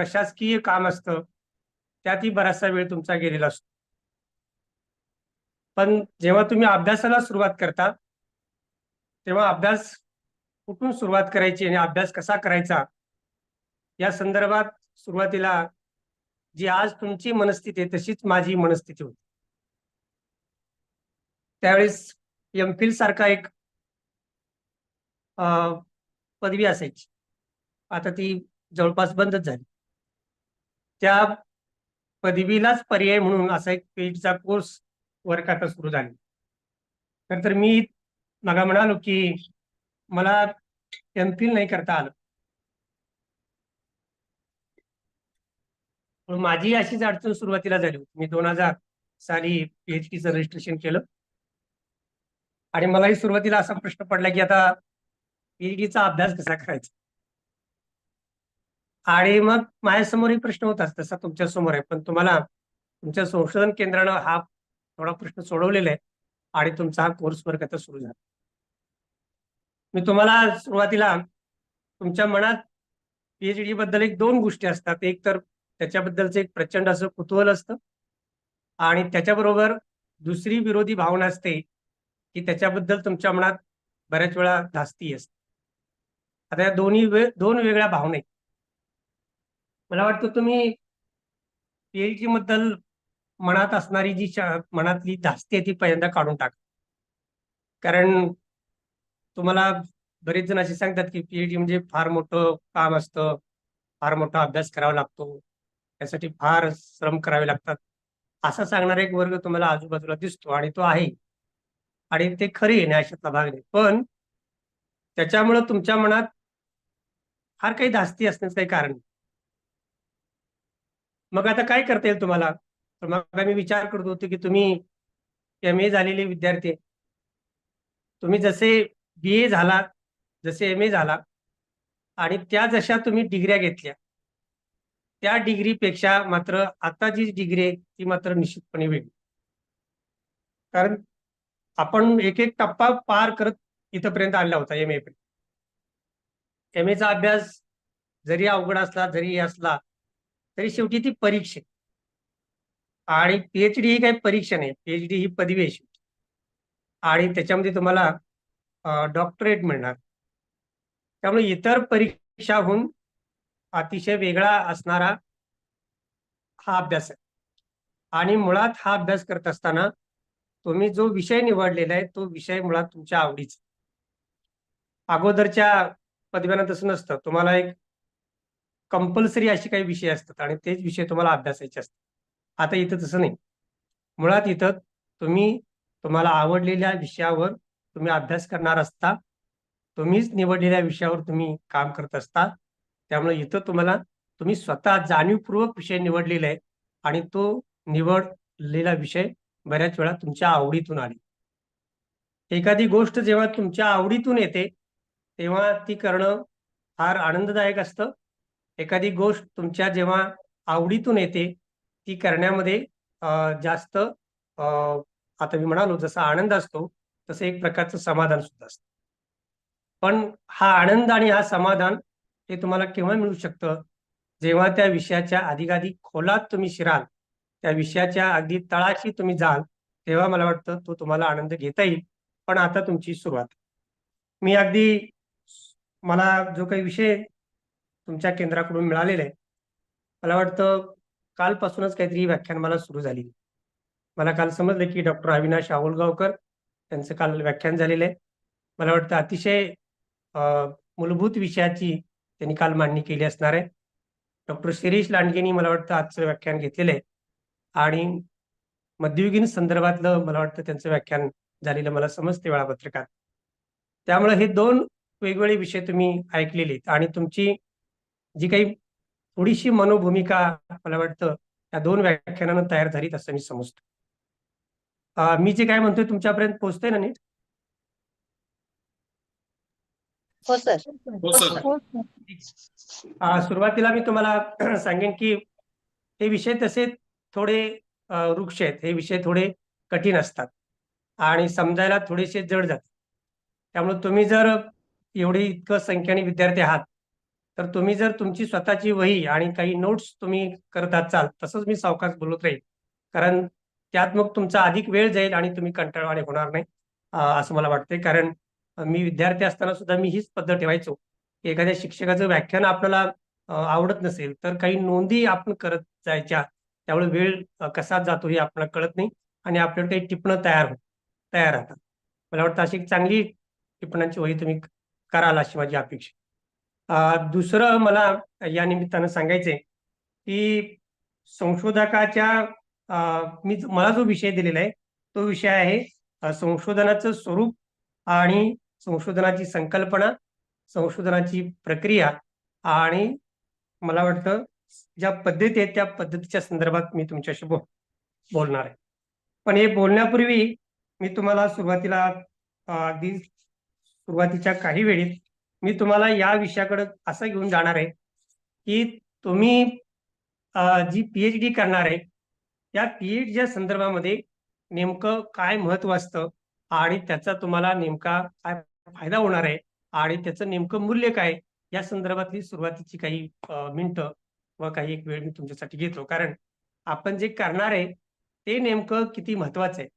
प्रशासकीय काम असतं त्यातही बराचसा वेळ तुमचा गेलेला असतो. पण जेव्हा तुम्ही अभ्यासाला सुरुवात करता तेव्हा अभ्यास कुठून सुरुवात करायची आणि अभ्यास कसा करायचा या संदर्भात सुरुवातीला जी आज तुमची मनस्थिती आहे तशीच माझी मनस्थिती होती. त्यावेळेस एम फिल सारखा एक अं, पदवी असायची. आता ती जवळपास बंदच झाली. त्या पदवीलाच पर्याय म्हणून असा एक पीएचचा कोर्स वर्क आता सुरू झाले. तर तर मी मगा म्हणालो की मला एम फिल नाही करता आलं. पण माझी अशीच अडचण सुरुवातीला झाली होती. मी दोन हजार साली पीएचडीचं रजिस्ट्रेशन केलं. आणि मलाही सुरुवातीला असा प्रश्न पडला की आता पीएचडीचा अभ्यास कसा करायचा? आणि मग माझ्यासमोरही प्रश्न होताच तसा तुमच्यासमोर आहे. पण तुम्हाला तुमच्या संशोधन केंद्रानं हा थोडा प्रश्न सोडवलेला आहे आणि तुमचा हा कोर्स वर्ग आता सुरू झाला. मी तुम्हाला सुरुवातीला तुमच्या मनात पीएचडी बद्दल एक दोन गोष्टी असतात. एक तर त्याच्याबद्दलचं एक प्रचंड असं कुतूहल असतं आणि त्याच्याबरोबर दुसरी विरोधी भावना असते की त्याच्याबद्दल तुमच्या मनात बऱ्याच वेळा धास्ती असते. आता या दोन्ही वे दोन वेगळ्या भावना आहेत. मला वाटतं तुम्ही पीएचडी बद्दल मनात असणारी जी शा- मनातली धास्ती आहे ती पहिल्यांदा काढून टाका. कारण तुम्हाला बरेच जण असे सांगतात की पीएचडी म्हणजे फार मोठं काम असतं. फार मोठा अभ्यास करावा लागतो. त्यासाठी फार श्रम करावे लागतात. असा सांगणारा एक वर्ग तुम्हाला आजूबाजूला दिसतो आणि तो आहे. आणि ते खरे आहे नाही भाग नाही. पण त्याच्यामुळं तुमच्या मनात फार काही धास्ती असण्याचं काही कारण नाही. मग आता काय करता येईल तुम्हाला? तर मग मी विचार करत होतो की तुम्ही एम ए झालेले विद्यार्थी तुम्ही जसे बी ए झाला जसे एम ए झाला आणि त्या जशा तुम्ही डिग्र्या घेतल्या त्या डिग्रीपेक्षा मात्र आता जी डिग्री आहे ती मात्र निश्चितपणे वेगळी. कारण आपण एक एक टप्पा पार करत इथपर्यंत आणला होता एम ए एम एचा अभ्यास जरी अवघड असला जरी असला तरी शेवटी ती परीक्षा आणि पीएचडी ही काही परीक्षा नाही. पीएचडी ही पदवी आहे शेवटी आणि त्याच्यामध्ये तुम्हाला डॉक्टरेट मिळणार. त्यामुळे इतर परीक्षाहून अतिशय वेगळा असणारा हा अभ्यास आहे. आणि मुळात हा अभ्यास करत असताना तुम्ही जो विषय निवडलेला आहे तो विषय मुळात तुमच्या आवडीचा अगोदरच्या पदव्यांना तसं नसतं. तुम्हाला एक कंपल्सरी अशी काही विषय असतात आणि तेच विषय तुम्हाला अभ्यासायचे असतात. आता इथं तसं नाही. मुळात इथं तुम्ही तुम्हाला आवडलेल्या विषयावर तुम्ही अभ्यास करणार असता तुम्हीच निवडलेल्या विषयावर तुम्ही काम करत असता त्यामुळे इथं तुम्हाला तुम्ही स्वतः जाणीवपूर्वक विषय निवडलेला आहे आणि तो निवडलेला विषय बऱ्याच वेळा तुमच्या आवडीतून आली. एखादी गोष्ट जेव्हा तुमच्या आवडीतून येते तेव्हा ती करणं फार आनंददायक असतं. एखादी गोष्ट तुमच्या जेव्हा आवडीतून येते ती करण्यामध्ये जास्त आता मी म्हणालो जसा आनंद असतो तसं एक प्रकारचं समाधान सुद्धा असतं. पण हा आनंद आणि हा समाधान हे तुम्हाला केव्हा मिळू शकतं? जेव्हा त्या विषयाच्या अधिकाधिक खोलात तुम्ही शिराल त्या विषयाच्या अगदी तळाशी तुम्ही जाल तेव्हा मला वाटतं तो तुम्हाला आनंद घेता येईल. पण आता तुमची सुरुवात. मी अगदी मला जो काही विषय तुमच्या केंद्राकडून मिळालेलं आहे. मला वाटतं कालपासूनच काहीतरी व्याख्यान मला सुरू झाली. मला काल समजलं की डॉक्टर अविनाश आवलगावकर त्यांचं काल व्याख्यान झालेलं आहे. मला वाटतं अतिशय मूलभूत विषयाची त्यांनी काल मांडणी केली असणार आहे. डॉक्टर शिरीष लांडगेंनी मला वाटतं आजचं व्याख्यान घेतलेलं आहे. आणि मध्ययुगीन संदर्भातलं मला वाटतं त्यांचं व्याख्यान झालेलं मला समजते वेळापत्रकात. त्यामुळे हे दोन वेगवेगळे विषय तुम्ही ऐकलेले आहेत आणि तुमची जी काही थोडीशी मनोभूमिका मला वाटतं या दोन व्याख्यानानं तयार झालीत असं मी समजतो. मी जे काय म्हणतोय तुमच्यापर्यंत पोहोचतोय ना नीट? हो सर. हो सर. अं, सुरुवातीला मी तुम्हाला सांगेन की हे विषय तसे थोडे वृक्ष आहेत. हे विषय थोडे कठीण असतात आणि समजायला थोडेसे जड जातात. त्यामुळे तुम्ही जर एवढे इतकं संख्येने विद्यार्थी आहात तर तुम्ही जर तुमची स्वतःची वही आणि काही नोट्स तुम्ही करत असाल तसंच मी सावकाश बोलत राहील. कारण त्यात मग तुमचा अधिक वेळ जाईल आणि तुम्ही कंटाळवाणे होणार नाही असं मला वाटतंय. कारण मी विद्यार्थी असताना सुद्धा मी हीच पद्धत ठेवायचो. एखाद्या शिक्षकाचं व्याख्यान आपल्याला आवडत नसेल तर काही नोंदी आपण करत जायच्या त्यामुळे वेळ कसा जातो हे आपल्याला कळत नाही आणि आपल्याला काही टिपणं तयार हो तयार राहतात. मला वाटतं अशी एक चांगली टिपणांची वही तुम्ही कराल अशी माझी अपेक्षा दुसरं मला या निमित्तानं सांगायचंय की संशोधकाच्या अं, मी मला जो विषय दिलेला आहे तो विषय आहे संशोधनाचं स्वरूप आणि संशोधनाची संकल्पना संशोधनाची प्रक्रिया आणि मला वाटतं ज्या पद्धती आहेत त्या पद्धतीच्या संदर्भात मी तुमच्याशी बोल बोलणार आहे. पण हे बोलण्यापूर्वी मी तुम्हाला सुरुवातीला अगदी सुरुवातीच्या काही वेळेत मी तुम्हाला या विषयाकडे असं घेऊन जाणार आहे की तुम्ही जी पीएच डी करणार आहे त्या पीएचडीच्या संदर्भामध्ये नेमकं काय महत्त्व असतं आणि त्याचा तुम्हाला नेमका काय फायदा होणार आहे आणि त्याचं नेमकं मूल्य काय या संदर्भातली सुरुवातीची काही मिनटं व काही एक वेळ मी तुमच्यासाठी घेतो. कारण आपण जे करणार आहे ते नेमकं किती महत्वाचं आहे?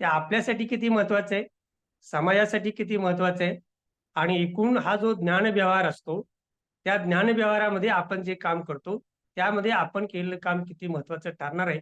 ते आपल्यासाठी किती महत्वाचं आहे? समाजासाठी किती महत्वाचं आहे? आणि एकूण हा जो ज्ञान व्यवहार असतो त्या ज्ञान व्यवहारामध्ये आपण जे काम करतो त्यामध्ये आपण केलेलं काम किती महत्वाचं ठरणार आहे